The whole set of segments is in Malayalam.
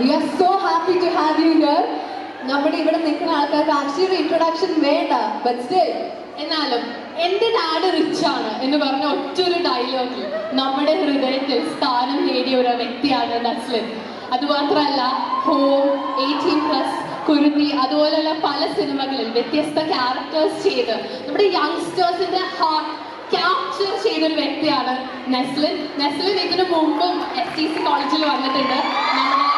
We are so happy to have you here നമ്മുടെ ഇവിടെ നിൽക്കുന്ന ആൾക്കാർക്ക് ആക്ച്വലി ഇൻട്രൊഡക്ഷൻ വേണ്ട ബട്ട് എന്നാലും എന്റെ ഡാഡ് ആണ് എന്ന് പറഞ്ഞ ഒറ്റൊരു ഡയലോഗിൽ നമ്മുടെ ഹൃദയത്തിൽ സ്ഥാനം നേടിയ ഒരു വ്യക്തിയാണ് നസ്ലിൻ. അതുമാത്രമല്ല ഹോം എയ്റ്റീൻ പ്ലസ് കുരുതി അതുപോലെയുള്ള പല സിനിമകളിൽ വ്യത്യസ്ത ക്യാരക്ടേഴ്സ് ചെയ്ത് നമ്മുടെ യങ്സ്റ്റേഴ്സിന്റെ ഹാർട്ട് ക്യാപ്ചർ ചെയ്തൊരു വ്യക്തിയാണ് നെസ്ലിൻ. നെസ്ലിൻ ഇതിനു മുമ്പും എസ് ടി സി കോളേജിൽ വന്നിട്ടുണ്ട്. നമ്മുടെ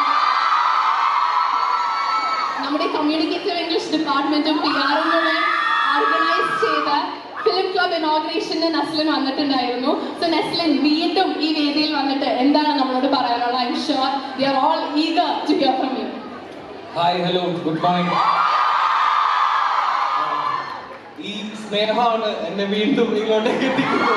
നമ്മുടെ കമ്മ്യൂണിക്കേറ്റീവ് ഇംഗ്ലീഷ് ഡിപ്പാർട്ട്മെന്റും പി ആറും കൂടെ ഓർഗനൈസ് ചെയ്ത ഫിലിം ക്ലബ് ഇനോഗ്രേഷന് നസ്ലിൻ വന്നിട്ടുണ്ടായിരുന്നു. സോ നസ്ലിൻ വീണ്ടും ഈ വേദിയിൽ വന്നിട്ട് എന്താണ് നമ്മളോട് പറയാനുള്ളത്? I sure we are all eager to hear from you hi hello good morning ഈ സ്നേഹമാണ് എന്നെ വീണ്ടും ഇങ്ങോട്ടേക്ക് എത്തിക്കുന്നത്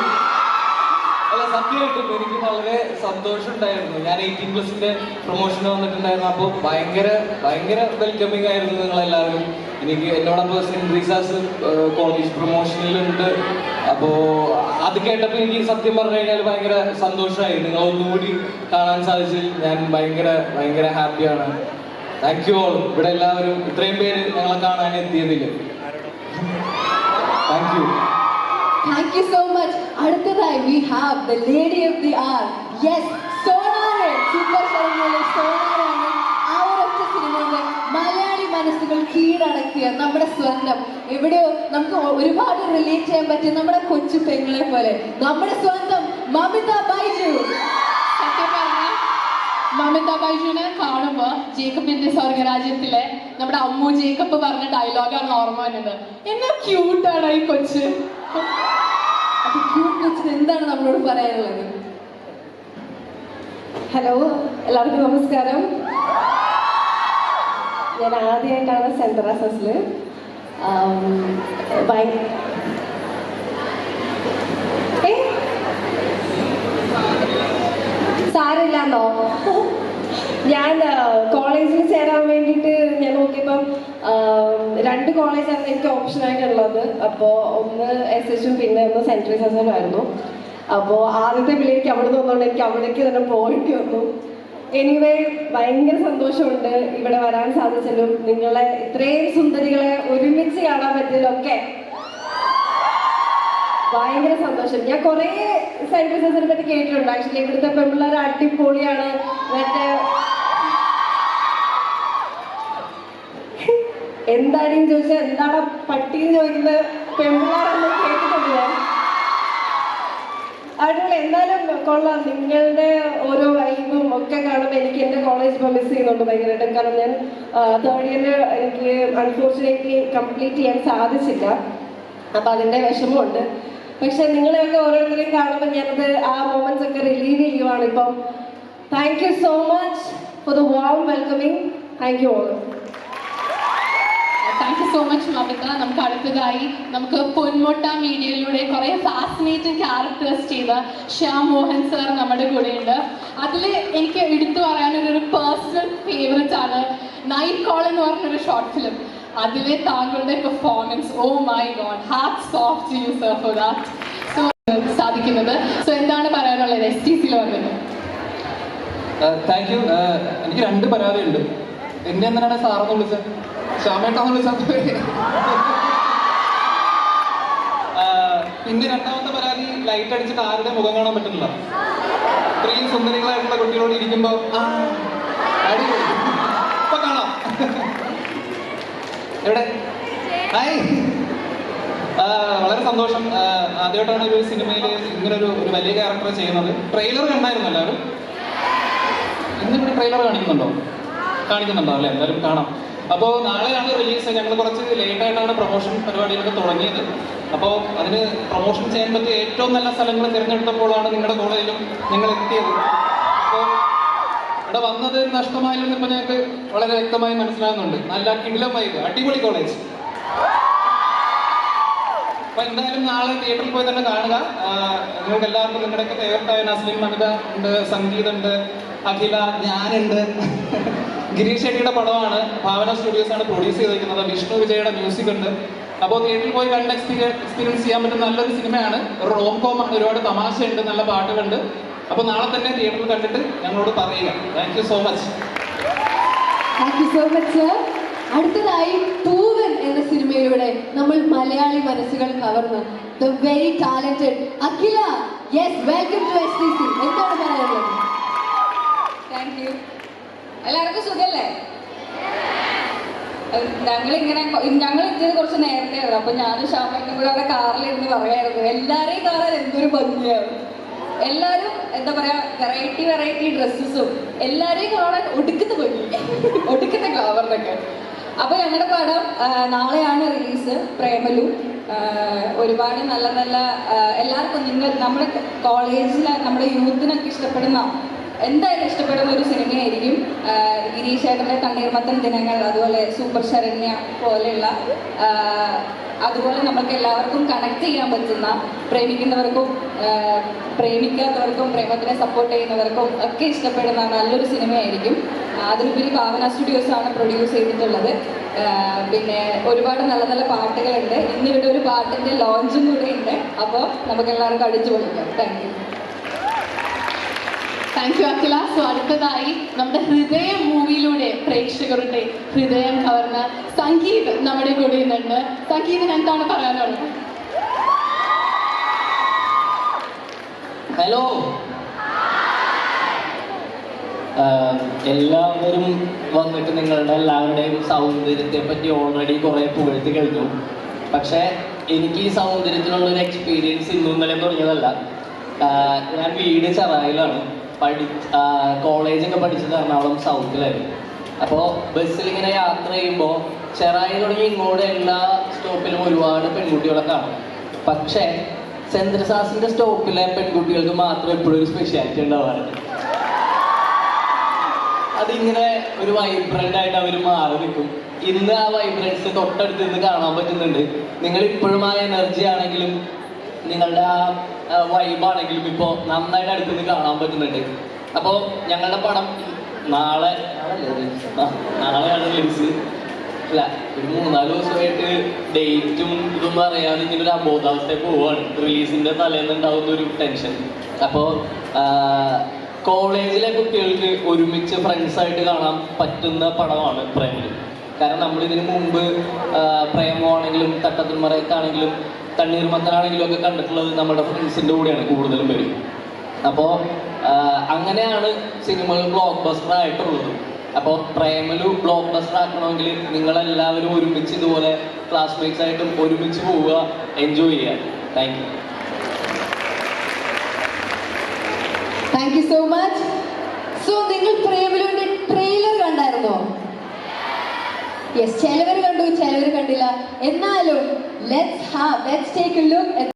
സത്യമായിട്ടും എനിക്ക് വളരെ സന്തോഷം ഉണ്ടായിരുന്നു ഞാൻ എയ്റ്റീൻ പ്ലസിന്റെ പ്രൊമോഷൻ വന്നിട്ടുണ്ടായിരുന്നു. അപ്പോൾ ഭയങ്കര ഭയങ്കര വെൽക്കമിങ് ആയിരുന്നു നിങ്ങളെല്ലാവരും. എനിക്ക് എന്നോടൊപ്പം സെന്റ് റീസാസ് കോളേജ് പ്രൊമോഷനിലുണ്ട് അപ്പോൾ അത് കേട്ടപ്പോൾ എനിക്ക് സത്യം പറഞ്ഞു കഴിഞ്ഞാൽ ഭയങ്കര സന്തോഷമായി. നിങ്ങൾ ഒന്നുകൂടി കാണാൻ സാധിച്ചതിൽ ഞാൻ ഭയങ്കര ഭയങ്കര ഹാപ്പിയാണ്. താങ്ക് യു ഓൾ ഇവിടെ എല്ലാവരും ഇത്രയും പേര് ഞങ്ങളെ കാണാൻ എത്തിയതിൽ thank you thank you so much അടുത്തതായി we have the lady of the hour yes സോണാരെ super ശർമ്മയിലെ സോണാരാണ് ആ ഒരൊറ്റ സിനിമയിലെ മലയാളി മനസ്സുകൾ കീഴടക്കിയ നമ്മുടെ സ്വന്തം എവിടെയോ നമുക്ക് ഒരുപാട് റിലേറ്റ് ചെയ്യാൻ പറ്റും നമ്മുടെ കൊച്ചു പെങ്ങളെ പോലെ. നമ്മുടെ സ്വന്തം മമിത ബൈജു. മമിത ബൈജുനെ കാണുമ്പോൾ ജേക്കബിന്റെ സ്വർഗരാജ്യത്തിലെ നമ്മുടെ അമ്മു ജേക്കബ് പറഞ്ഞ ഡയലോഗാണ് ഓർമ്മ വരുന്നത്. എന്നാ ക്യൂട്ടാണ് ഈ കൊച്ച്. എന്താണ് നമ്മളോട് പറയാനുള്ളത്? ഹലോ എല്ലാവർക്കും നമസ്കാരം. ഞാൻ ആദ്യമായിട്ടാണ് സെൻട്രൽ അസസിൽ സാരില്ലാന്നോ ഞാൻ കോളേജിൽ ചേരാൻ വേണ്ടിയിട്ട് ഞാൻ നോക്കിയപ്പം രണ്ട് കോളേജാണ് എനിക്ക് ഓപ്ഷൻ ആയിട്ടുള്ളത്. അപ്പോൾ ഒന്ന് എസ് എച്ച് പിന്നെ ഒന്ന് സെൻട്രൽ അസസും ആയിരുന്നു. അപ്പോൾ ആദ്യത്തെ പിള്ളേർക്ക് അവിടെ നിന്നുകൊണ്ട് എനിക്ക് അവിടേക്ക് തന്നെ പോയിട്ട് വന്നു. എനിവേ ഭയങ്കര സന്തോഷമുണ്ട് ഇവിടെ വരാൻ സാധിച്ചല്ലോ നിങ്ങളെ ഇത്രയും സുന്ദരികളെ ഒരുമിച്ച് കാണാൻ പറ്റിയതൊക്കെ ഭയങ്കര സന്തോഷം. ഞാൻ കുറേ സെസിനെ പറ്റി കേട്ടിട്ടുണ്ട്. ആക്ച്വലി ഇവിടുത്തെ പെൺപിള്ളേർ അടിപൊളിയാണ്. മറ്റേ എന്താണെന്ന് ചോദിച്ചാൽ എന്താണ് പട്ടി എന്ന് ചോദിക്കുന്നത് പെമ്പിളാറെന്ന് കേട്ടിട്ടുണ്ടോ അടിപൊളി എന്തായാലും കൊള്ളാം. നിങ്ങളുടെ ഓരോ വൈബും ഒക്കെ കാണുമ്പോൾ എനിക്ക് എന്റെ കോളേജ് ഇപ്പോൾ മിസ് ചെയ്യുന്നുണ്ട് ഭയങ്കരമായിട്ട്. കാരണം ഞാൻ തേർഡ് ഇയറിൽ എനിക്ക് അൺഫോർച്ചുനേറ്റ്ലി കംപ്ലീറ്റ് ചെയ്യാൻ സാധിച്ചില്ല. അപ്പം അതിന്റെ വിഷമമുണ്ട്. പക്ഷെ നിങ്ങളെയൊക്കെ ഓരോരുത്തരെയും കാണുമ്പോൾ ഞാനത് ആ മൊമെന്റ്സ് ഒക്കെ റിലീവ് ചെയ്യുവാണ്. ഇപ്പം thank you so much for the warm welcoming thank you all thank you so much Mamitha നമുക്ക് അടുത്തതായി നമുക്ക് പൊന്മുട്ട മീഡിയയിലൂടെ കുറെ ഫാസിനേറ്റിംഗ് ക്യാരക്ടേഴ്സ് ചെയ്ത ശ്യാം മോഹൻ സാർ നമ്മുടെ കൂടെയുണ്ട്. അതിൽ എനിക്ക് എടുത്തു പറയാനൊരു പേഴ്സണൽ ഫേവററ്റ് ആണ് നൈറ്റ് കോൾ എന്ന് പറഞ്ഞൊരു ഷോർട്ട് ഫിലിം അതിലെ താങ്കളുടെ performance oh my god hats soft you sir for that so സാധിക്കുന്നത്. സോ എന്താണ് പറയാനുള്ളത്? എസ് ടി സിയിൽ വന്നത് താങ്ക് യു എനിക്ക് രണ്ട് പരാതിയുണ്ട്. എന്നെ എന്തിനാണ് സാറെന്ന് വിളിച്ചത്? ശ്യാമേട്ടാന്ന് വിളിച്ചത് പിന്നെ രണ്ടാമത്തെ പരാതി ലൈറ്റ് അടിച്ചിട്ട് ആരുടെ മുഖം കാണാൻ പറ്റുന്നില്ല ഇത്രയും സുന്ദരികളായിട്ടുള്ള കുട്ടികളോട് ഇരിക്കുമ്പോ. ഇപ്പൊ കാണാം എവിടെ ഹായ് വളരെ സന്തോഷം ആദ്യമായിട്ടാണ് ഒരു സിനിമയിൽ ഇങ്ങനൊരു ഒരു വലിയ ക്യാരക്ടർ ചെയ്യുന്നത് ട്രെയിലർ കണ്ടായിരുന്നു എല്ലാവരും ഇന്നിവിടെ ട്രെയിലർ കാണിക്കുന്നുണ്ടോ കാണിക്കുന്നുണ്ടോ അല്ലേ എന്തായാലും കാണാം അപ്പോൾ നാളെയാണ് റിലീസ് ഞങ്ങൾ കുറച്ച് ലേറ്റ് ആയിട്ടാണ് പ്രൊമോഷൻ പരിപാടികളൊക്കെ തുടങ്ങിയത്. അപ്പോൾ അതിന് പ്രൊമോഷൻ ചെയ്യാൻ പറ്റിയ ഏറ്റവും നല്ല സ്ഥലങ്ങൾ തിരഞ്ഞെടുത്തപ്പോഴാണ് നിങ്ങളുടെ കോളേജിലും നിങ്ങൾ എത്തിയത്. അപ്പോൾ ഇവിടെ വന്നത് നഷ്ടമായില്ലെന്ന് ഇപ്പം ഞങ്ങൾക്ക് വളരെ വ്യക്തമായി മനസ്സിലാകുന്നുണ്ട്. നല്ല കിടിലം വൈബ് അടിപൊളി കോളേജ് അപ്പൊ എന്തായാലും നാളെ തിയേറ്ററിൽ പോയി തന്നെ കാണുക. നിങ്ങൾക്ക് എല്ലാവർക്കും നിങ്ങളുടെയൊക്കെ തേർത്തായ നസ്ലിം മമിത ഉണ്ട് സംഗീതുണ്ട് അഖില ഞാനുണ്ട് ഗിരീഷ് ഷെട്ടിയുടെ പടമാണ് ഭാവന സ്റ്റുഡിയോസ് ആണ് പ്രൊഡ്യൂസ് ചെയ്തിരിക്കുന്നത്. വിഷ്ണു വിജയുടെ മ്യൂസിക് ഉണ്ട്. അപ്പോൾ തിയേറ്ററിൽ പോയി കണ്ട് എക്സ്പീരിയൻസ് ചെയ്യാൻ പറ്റുന്ന നല്ലൊരു സിനിമയാണ് ഒരു റോം കോം ആണ്. ഒരുപാട് തമാശയുണ്ട് നല്ല പാട്ടുകളുണ്ട്. അപ്പോൾ നാളെ തന്നെ തിയേറ്ററിൽ കണ്ടിട്ട് ഞങ്ങളോട് പറയുക. Thank you so much thank you so much sir അടുത്തതായി തൂവൻ എന്ന സിനിമയിലൂടെ നമ്മൾ മലയാളി മനസ്സുകൾ കവർന്ന്. The very talented Akhila yes welcome to S T C എന്താണ് പറയാനുള്ളത്? താങ്ക് യു എല്ലാവർക്കും സുഖല്ലേ? ഞങ്ങൾ ഇങ്ങനെ ഞങ്ങൾ എത്തിയത് കുറച്ച് നേരത്തെയാണ് അപ്പൊ ഞാനും ശ്യാമേട്ടും കൂടെ അവിടെ കാറിലിരുന്ന് പറയായിരുന്നു. എല്ലാരെയും കാണാൻ എന്തൊരു ഭംഗിയാണ് എല്ലാരും എന്താ പറയാ വെറൈറ്റി വെറൈറ്റി ഡ്രസ്സസും എല്ലാരെയും കാണാൻ ഒടുക്കുന്ന ഭംഗി. ഒടുക്കുന്ന ഗ്ലാമറിനൊക്കെ അപ്പൊ ഞങ്ങളുടെ പടം നാളെയാണ് റിലീസ് പ്രേമലു ഒരുപാട് നല്ല നല്ല എല്ലാവർക്കും നിങ്ങൾ നമ്മുടെ കോളേജിലെ നമ്മുടെ യൂത്തിനൊക്കെ ഇഷ്ടപ്പെടുന്ന എന്തായാലും ഇഷ്ടപ്പെടുന്ന ഒരു സിനിമയായിരിക്കും ആ, ഗിരീഷ് ചേട്ടന്റെ തണ്ണീർമത്തൻ ദിനങ്ങൾ അതുപോലെ സൂപ്പർ ശരണ്യ പോലെയുള്ള അതുപോലെ നമുക്ക് എല്ലാവർക്കും കണക്ട് ചെയ്യാൻ പറ്റുന്ന പ്രേമിക്കുന്നവർക്കും പ്രേമിക്കാത്തവർക്കും പ്രേമത്തിനെ സപ്പോർട്ട് ചെയ്യുന്നവർക്കും ഒക്കെ ഇഷ്ടപ്പെടുന്ന നല്ലൊരു സിനിമയായിരിക്കും. അതിനുപരി ഭാവന സ്റ്റുഡിയോസാണ് പ്രൊഡ്യൂസ് ചെയ്തിട്ടുള്ളത്. പിന്നെ ഒരുപാട് നല്ല നല്ല പാട്ടുകളുണ്ട്. ഇന്നിവിടെ ഒരു പാട്ടിന്റെ ലോഞ്ചും കൂടെ ഉണ്ട്. അപ്പോൾ നമുക്ക് എല്ലാവർക്കും അടിച്ചു കൊടുക്കാം thank thank you Akhila so അടുത്തതായി നമ്മുടെ ഹൃദയം മൂവിയിലൂടെ പ്രേക്ഷകരുടെ ഹൃദയം കവർന്ന സംഗീത് നമ്മുടെ കൂടെ നിന്നുണ്ട് സംഗീതിന് എന്താണ് പറയാനുള്ളത്? ഹലോ. എല്ലാവരും വന്നിട്ട് നിങ്ങളുടെ എല്ലാവരുടെയും സൗന്ദര്യത്തെ പറ്റി ഓൾറെഡി കുറെ പുകഴ്ത്തി കഴിഞ്ഞു പക്ഷേ എനിക്ക് ഈ സൗന്ദര്യത്തിനുള്ള ഒരു എക്സ്പീരിയൻസ് ഇന്നും ഇന്നലെ തുടങ്ങിയതല്ല. ഞാൻ വീട് ചെറായിലാണ്. പഠി കോളേജൊക്കെ പഠിച്ചത് എറണാകുളം സൗത്തിലായിരുന്നു അപ്പോൾ ബസ്സിൽ ഇങ്ങനെ യാത്ര ചെയ്യുമ്പോൾ ചെറായി തുടങ്ങി ഇങ്ങോട്ട് എല്ലാ സ്റ്റോപ്പിലും ഒരുപാട് പെൺകുട്ടികളെ കാണും. പക്ഷേ ചന്ദ്രസാസിന്റെ സ്റ്റോപ്പിലെ പെൺകുട്ടികൾക്ക് മാത്രം എപ്പോഴും ഒരു സ്പെഷ്യാലിറ്റി ഉണ്ടാവാറുണ്ട് അതിങ്ങനെ ഒരു വൈബ്രന്റ് ആയിട്ട് അവർ മാറി നിൽക്കും. ഇന്ന് ആ വൈബ്രൻസ് തൊട്ടടുത്ത് നിന്ന് കാണാൻ പറ്റുന്നുണ്ട്. നിങ്ങൾ ഇപ്പോഴും ആ എനർജി ആണെങ്കിലും നിങ്ങളുടെ ആ വൈബാണെങ്കിലും ഇപ്പോൾ നന്നായിട്ട് അടുത്ത് നിന്ന് കാണാൻ പറ്റുന്നുണ്ട്. അപ്പോൾ ഞങ്ങളുടെ പടം നാളെ നാളെയാണ് റിലീസ് അല്ല ഒരു മൂന്നാൽ ദിവസമായിട്ട് ഡേറ്റും ഇതും അറിയാതെ ഇങ്ങനെ ഒരു അബോധാവസ്ഥ പോവാണ്. റിലീസിന്റെ തലേന്ന് ഉണ്ടാവുന്ന ഒരു ടെൻഷൻ അപ്പോൾ കോളേജിലെ കുട്ടികൾക്ക് ഒരുമിച്ച് ഫ്രണ്ട്സ് ആയിട്ട് കാണാൻ പറ്റുന്ന പടമാണ് പ്രേമം കാരണം നമ്മൾ ഇതിനു മുമ്പ് പ്രേമമാണെങ്കിലും തട്ടത്തിന്മറയത്താണെങ്കിലും തണ്ണീർമത്തനാണെങ്കിലും ഒക്കെ കണ്ടിട്ടുള്ളത് നമ്മുടെ ഫ്രണ്ട്സിന്റെ കൂടെയാണ് കൂടുതലും പേരും. അപ്പോൾ അങ്ങനെയാണ് സിനിമകൾ ബ്ലോക്ക് ബസ്റ്റർ ആയിട്ടുള്ളത്. അപ്പോൾ പ്രേമലു ബ്ലോക്ക് ബസ്റ്റർ ആക്കണമെങ്കിൽ നിങ്ങളെല്ലാവരും ഒരുമിച്ച് ഇതുപോലെ ക്ലാസ്മേറ്റ്സ് ആയിട്ടും ഒരുമിച്ച് പോവുക എൻജോയ് ചെയ്യുക. Thank you thank you so much so നിങ്ങൾ പ്രേമലുവിന്റെ ട്രെയിലർ കണ്ടായിരുന്നോ? യെസ് ചിലവർ കണ്ടു ചിലവർ കണ്ടില്ല. എന്നാലും let's have let's take a look